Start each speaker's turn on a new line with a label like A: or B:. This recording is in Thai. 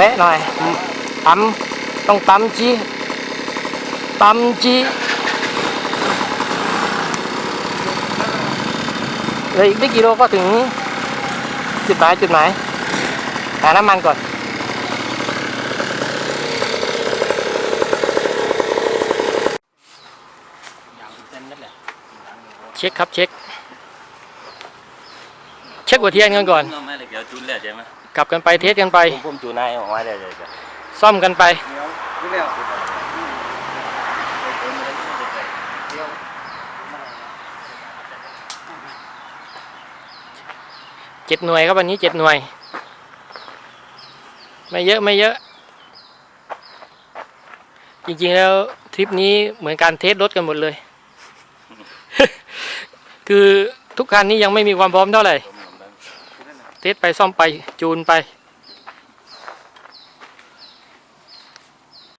A: แวะหน่อยปั๊มต้องปั๊มจีปั๊มจีเหลยอีกไม่กี่โลก็ถึงจุดหมายจุดหมายหาน้ำมันก่อนเช็คครับเช็ค เช็คหัวเทียนกันก่อน
B: ไม่เลยเดี๋ยวจุนแล้วใช่ไหม
A: กลับกันไปเทสกันไป
B: ผมผมจูนายออกมาได้เลยจ้ะ
A: ซ่อมกันไปเจ็ดหน่วยครับวันนี้เจ็ดหน่วย ไม่เยอะไม่เยอะ จริงๆแล้วทริปนี้เหมือนการเทสรถกันหมดเลย คือทุกคันนี้ยังไม่มีความพร้อมเท่าไหร่ เทสไปซ่อมไปจูนไป